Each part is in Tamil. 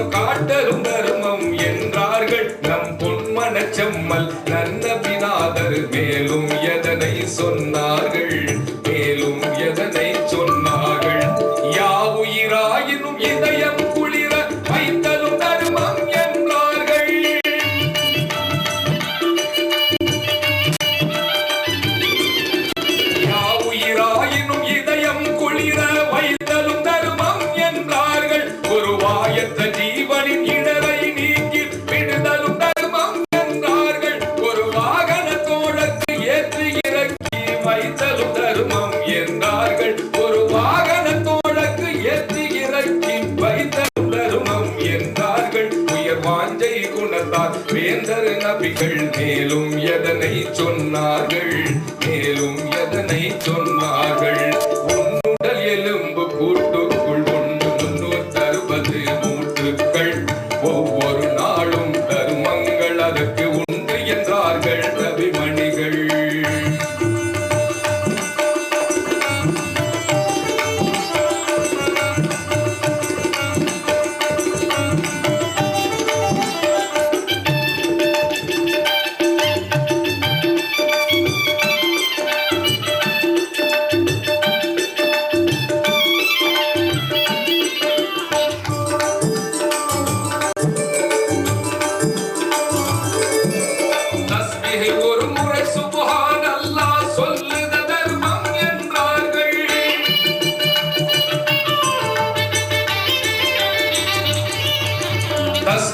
முகம்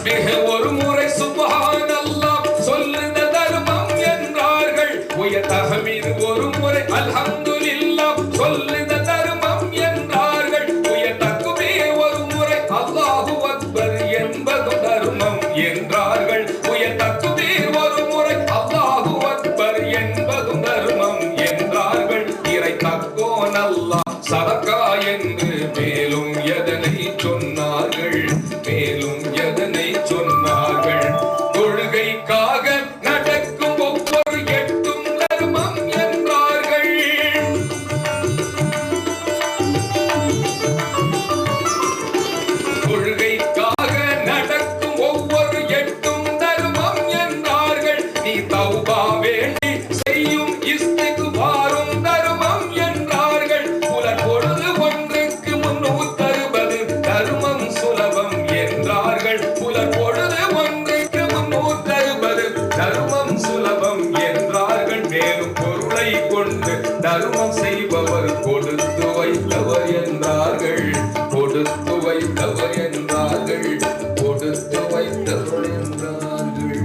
தஸ்பீஹ் ஒரு முறை சுப்ஹான் தர்மம் செய்பவர் கொடுத்து வைத்தவர் என்றார்கள். கொடுத்து வைத்தவர் என்றார்கள். கொடுத்து வைத்தவர் என்றார்கள்.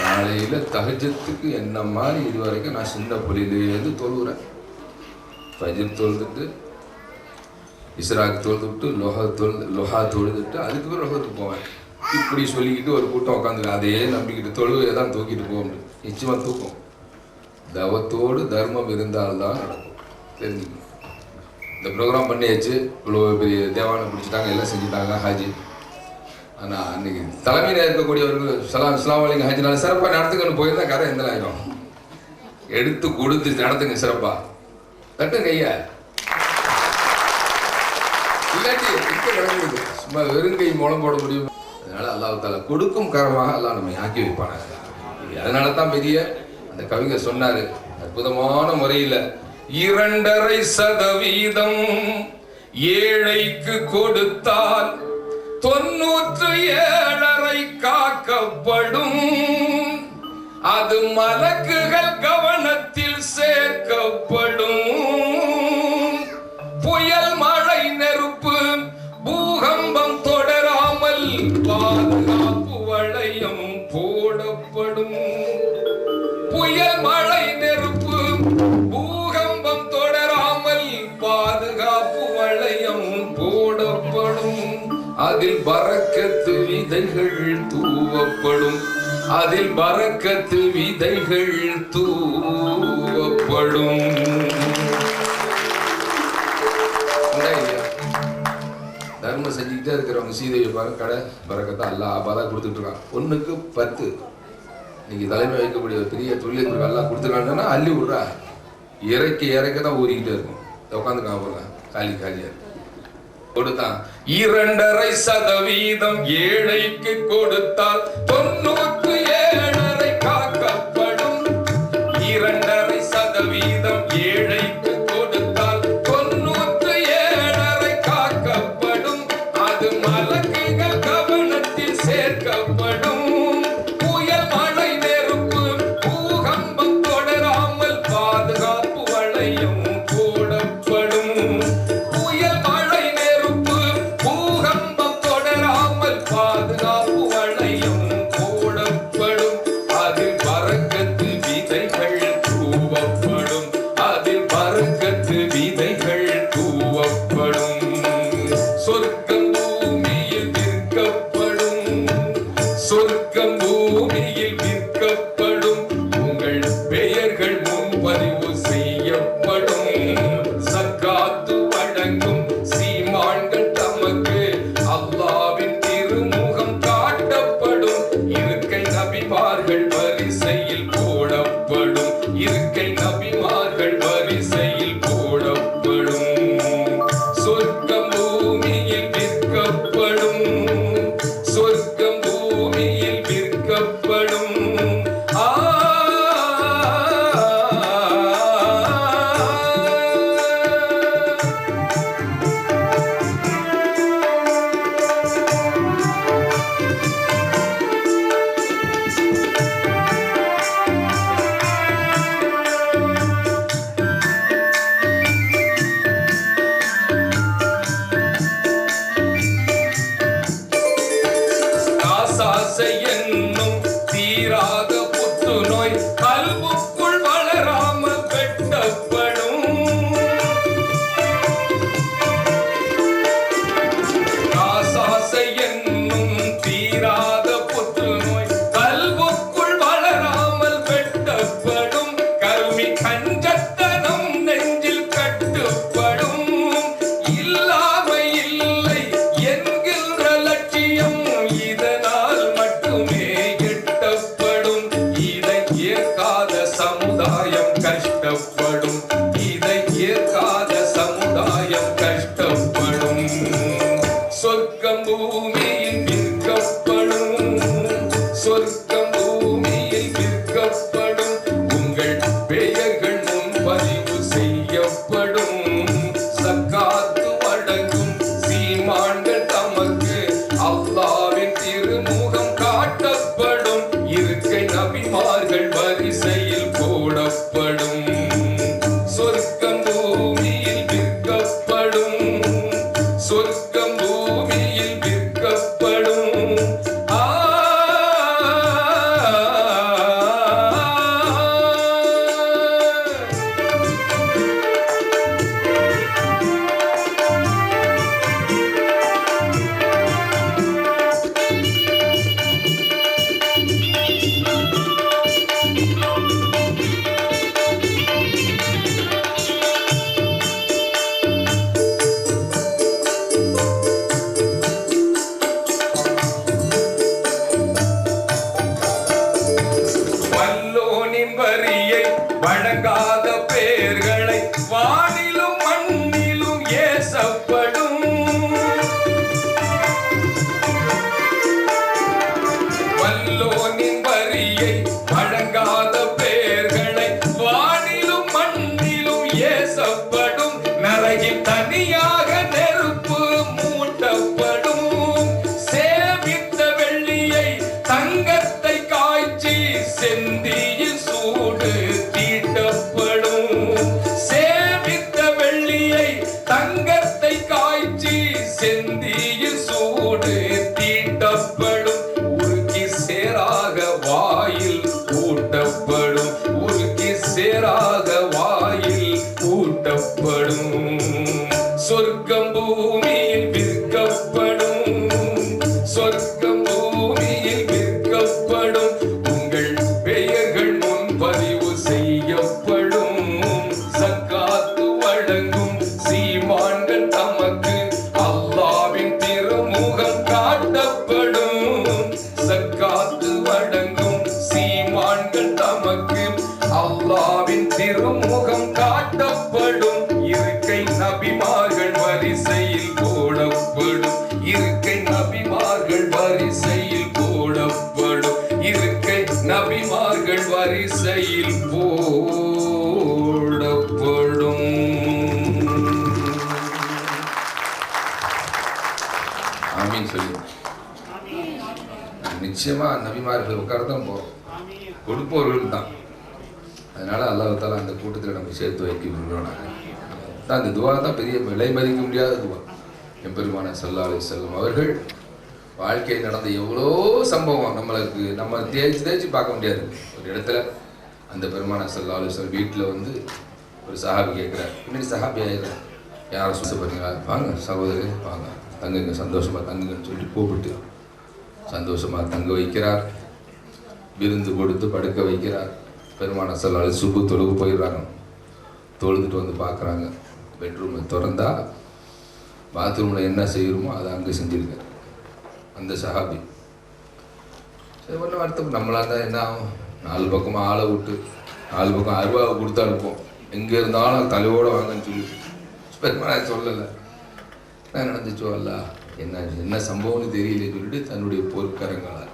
காலையில் தகஜத்துக்கு என்ன மாதிரி இது வரைக்கும் நான் சின்ன புள்ளியிலேருந்து தொழுகிறேன் பஜர் தொழுதுட்டு இஸ்ராக்கு தொழுதுட்டு லொஹா தொழுது லொஹா தொழுதுட்டு அதுக்கப்புறம் லொஹத்துக்கு போவேன். இப்படி சொல்லிக்கிட்டு ஒரு கூட்டம் உட்காந்து அதே நம்பிக்கிட்டு தொழுகையை தான் தூக்கிட்டு போக நிச்சயமாக தூக்கும். தவத்தோடு தர்மம் இருந்தால்தான் நடக்கும் தெரிஞ்சுக்கணும் இந்த ப்ரோக்ராம் பண்ணியாச்சு. இவ்வளோ பெரிய தேவானை பிடிச்சிட்டாங்க எல்லாம் செஞ்சுட்டாங்க ஹாஜி. ஆனால் அன்னைக்கு தலைமையில் இருக்கக்கூடியவர்கள் சலாம் இஸ்லாம் அலிங்க ஹஜ்னால சிறப்பாக நடத்துக்கன்னு போயிருந்தா கதை எந்த ஆயிரும் எடுத்து கொடுத்து நடத்துங்க சிறப்பா. தட்டு கையா. இல்லாட்டி இப்போ கிடக்குது சும்மா வெறுங்கை மூலம் போட முடியும். அதனால அல்லாஹ் கொடுக்கும் கரமாக எல்லாம் நம்ம ஆக்கி வைப்பானாங்க அதனால தான் பெரிய அந்த கவிஞர் சொன்னாரு அற்புதமான முறையில இரண்டரை சதவீதம் ஏழைக்கு கொடுத்தால் தொன்னூற்று ஏழரை காக்கப்படும். அது மலக்குகள் கவனத்தில் சேர்க்கப்படும். பறக்கத்து விதைகள் தூவப்படும். அதில் பறக்கத்து விதைகள் தூவப்படும். தர்மம் செஞ்சுக்கிட்டே இருக்கிறவங்க சீதையை பாருங்க கடை பறக்கத்தை அல்லா ஆபாதா கொடுத்துட்டு இருக்கான் ஒன்றுக்கு பத்து. நீங்கள் தலைமை வைக்கக்கூடிய பெரிய தொழில் எல்லாம் கொடுத்துருக்காங்கன்னா அள்ளி விடுறா. இறக்கி இறக்க தான் ஊறிக்கிட்டே இருக்கும். உட்காந்து போல காலி காலியாக கொடுத்தான். இரண்டரை சதவீதம் ஏழைக்கு கொடுத்தால் தொண்ணூறு സ്വർഗം அல்லாவின் திருமுகம் காட்டப்படும். இருக்கை நபிமார்கள் வரிசையில் போடப்படும். இருக்கை நபிமார்கள் வரிசையில் போடப்படும். இருக்கை நபிமார்கள் வரிசையில் போடப்படும். ஆமீன் சொல்லி. நிச்சயமா நபிமார்கள் உட்கார தான் போறோம். கொடுப்பவர்கள் தான். அதனால் அல்லாஹால அந்த கூட்டத்தில் நம்ம சேர்த்து வைக்க விரும்புகிறோம் நாங்கள் தான் அந்த துவா தான் பெரிய விலை மதிக்க முடியாத துவா. எம்பெருமான சல்லா அலி செல்லம் அவர்கள் வாழ்க்கையில் நடந்த எவ்வளோ சம்பவம் நம்மளுக்கு நம்ம தேய்ச்சி தேய்ச்சி பார்க்க முடியாது. ஒரு இடத்துல அந்த பெருமான சல்லா அலி வீட்டில் வந்து ஒரு சஹாபி கேட்குறாரு பின்னாடி சஹாபி ஆகிறார் யாரும் சுத்த பண்ணுங்களா வாங்க சகோதரி வாங்க தங்குங்க சந்தோஷமாக தங்குங்கன்னு சொல்லிட்டு கூப்பிட்டு சந்தோஷமாக தங்க வைக்கிறார். விருந்து கொடுத்து படுக்க வைக்கிறார். பெருமான சொல்லால் சுப்பு தொழுகு போயிடுறாங்க. தொழுதுட்டு வந்து பார்க்குறாங்க. பெட்ரூமை திறந்தா பாத்ரூமில் என்ன செய்யணுமோ அதை அங்கே செஞ்சிருக்காரு. அந்த சஹாபி. சரி ஒன்றும் வருத்தம் நம்மளாக இருந்தால் என்ன ஆகும்? நாலு பக்கமாக ஆளை விட்டு நாலு பக்கம் அருவாவை கொடுத்து அனுப்போம் எங்கே இருந்தாலும் தலையோடு வாங்கன்னு சொல்லி பெருமாள் சொல்லலை. என்ன நடந்துச்சோ அல்ல? என்ன என்ன சம்பவம்னு தெரியலன்னு சொல்லிட்டு தன்னுடைய பொற்கரங்களால்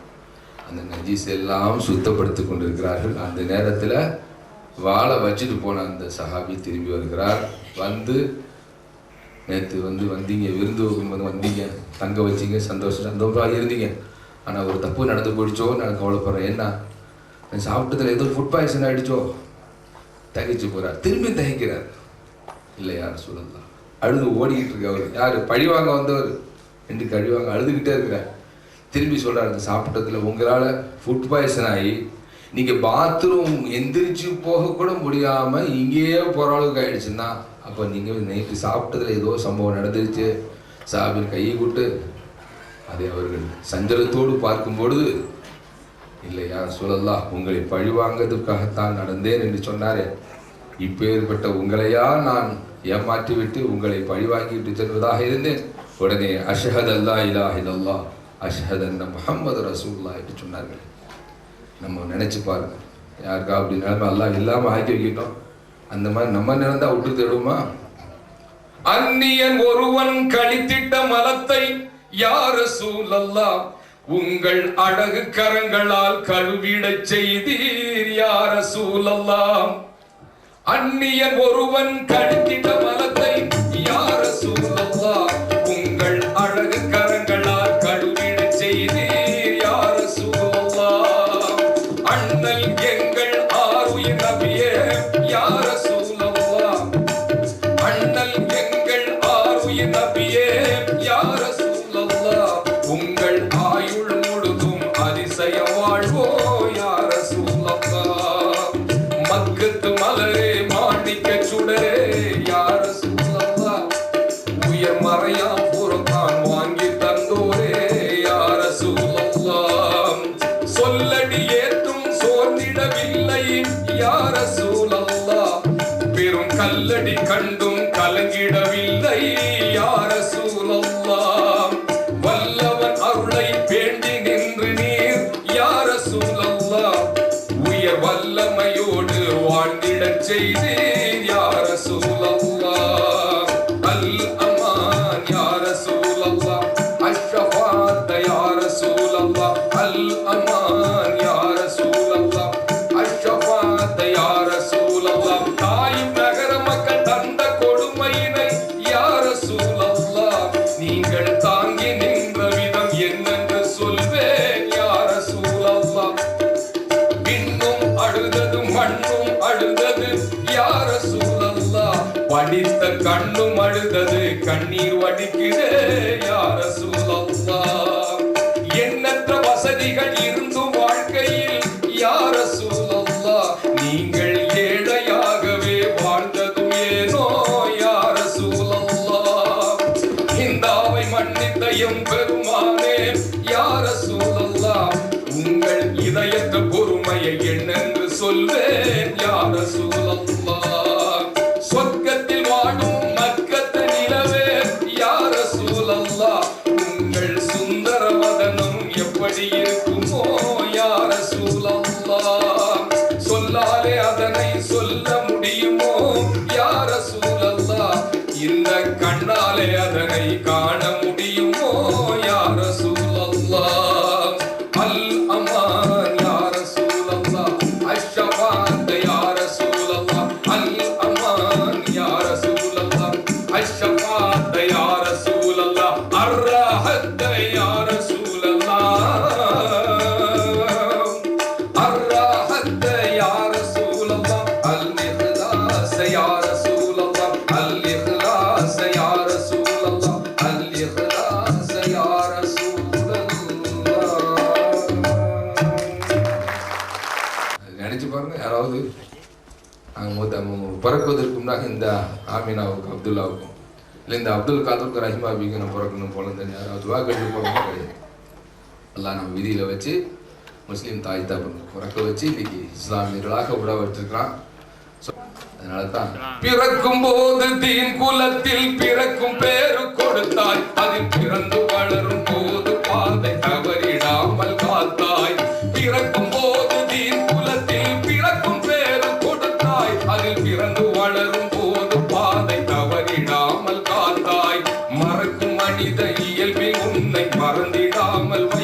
அந்த நஜீஸ் எல்லாம் சுத்தப்படுத்தி கொண்டிருக்கிறார்கள். அந்த நேரத்தில் வாழை வச்சுட்டு போன அந்த சஹாபி திரும்பி வருகிறார். வந்து நேற்று வந்து வந்தீங்க விருந்து வந்து வந்தீங்க தங்க வச்சீங்க சந்தோஷம் சந்தோஷமாக இருந்தீங்க. ஆனால் ஒரு தப்பு நடந்து போயிடுச்சோ நான் கவலைப்படுறேன். என்ன? நான் சாப்பிட்டதுல ஏதோ ஃபுட் பாய்சன் ஆகிடுச்சோ தகிச்சு போகிறார் திரும்பி தகிக்கிறார். இல்லை யார் சொல்லலாம் அழுது ஓடிக்கிட்டு இருக்கு அவர் யார் பழிவாங்க வந்தவர். என்று கழிவாங்க அழுதுகிட்டே இருக்கிறார். திரும்பி சொல்கிறார் அந்த சாப்பிட்டதில் உங்களால் ஃபுட் பாய்சன் ஆகி நீங்கள் பாத்ரூம் எந்திரிச்சு போகக்கூட முடியாமல் இங்கேயே போகிற அளவுக்கு ஆயிடுச்சுன்னா அப்போ நீங்கள் நைட்டு சாப்பிட்டதில் ஏதோ சம்பவம் நடந்துருச்சு. சாபின் கையை கூட்டு அதை அவர்கள் சஞ்சலத்தோடு பார்க்கும்பொழுது இல்லையா சொல்லலாம் உங்களை பழிவாங்கிறதுக்காகத்தான் நடந்தேன் என்று சொன்னாரே. இப்பேற்பட்ட உங்களையா நான் ஏமாற்றி விட்டு உங்களை பழிவாங்கிட்டு செல்வதாக இருந்தேன். உடனே அஷஹத் அல்லா இலா இல்லல்லா அஷஹத் அன்ன முஹம்மது ரசூல்லா என்று சொன்னார்கள். நம்ம நினச்சி பாருங்க. யாருக்கா அப்படி நிலைமை எல்லாம் இல்லாமல் ஆக்கி வைக்கிட்டோம். அந்த மாதிரி நம்ம நினைந்தா விட்டு தேடுமா அந்நியன் ஒருவன் கழித்திட்ட மலத்தை யார் சூழல்லா உங்கள் அழகு கரங்களால் கழுவிட செய்தீர் யார் சூழல்லாம் அந்நியன் ஒருவன் கழித்திட்ட மலத்தை சோர்ந்திடவில்லை யார இதயம் பெருமானே யார சூழல்லா உங்கள் இதயத்த பொறுமையை என்னென்று சொல்வேன். யார சூழல் பிறப்பதற்கு முன்னாக இந்த ஆமினாவுக்கும் அப்துல்லாவுக்கும் இல்லை இந்த அப்துல் காதருக்கு ரஹிமா பிக்கு நான் பிறக்கணும் போல தெரியும் யாராவது கட்டி போகணுமா கிடையாது. எல்லாம் நம்ம விதியில் வச்சு முஸ்லீம் தாய் தகவல் பிறக்க வச்சு இன்னைக்கு இஸ்லாமியர்களாக விட வச்சிருக்கிறான். அதனால தான் பிறக்கும் போது தீன் குலத்தில் பிறக்கும் பேரு கொடுத்தாய். அதில் பிறந்து வளரும் போது பாதை மனித இயல்பில் உன்னை மறந்திடாமல் வை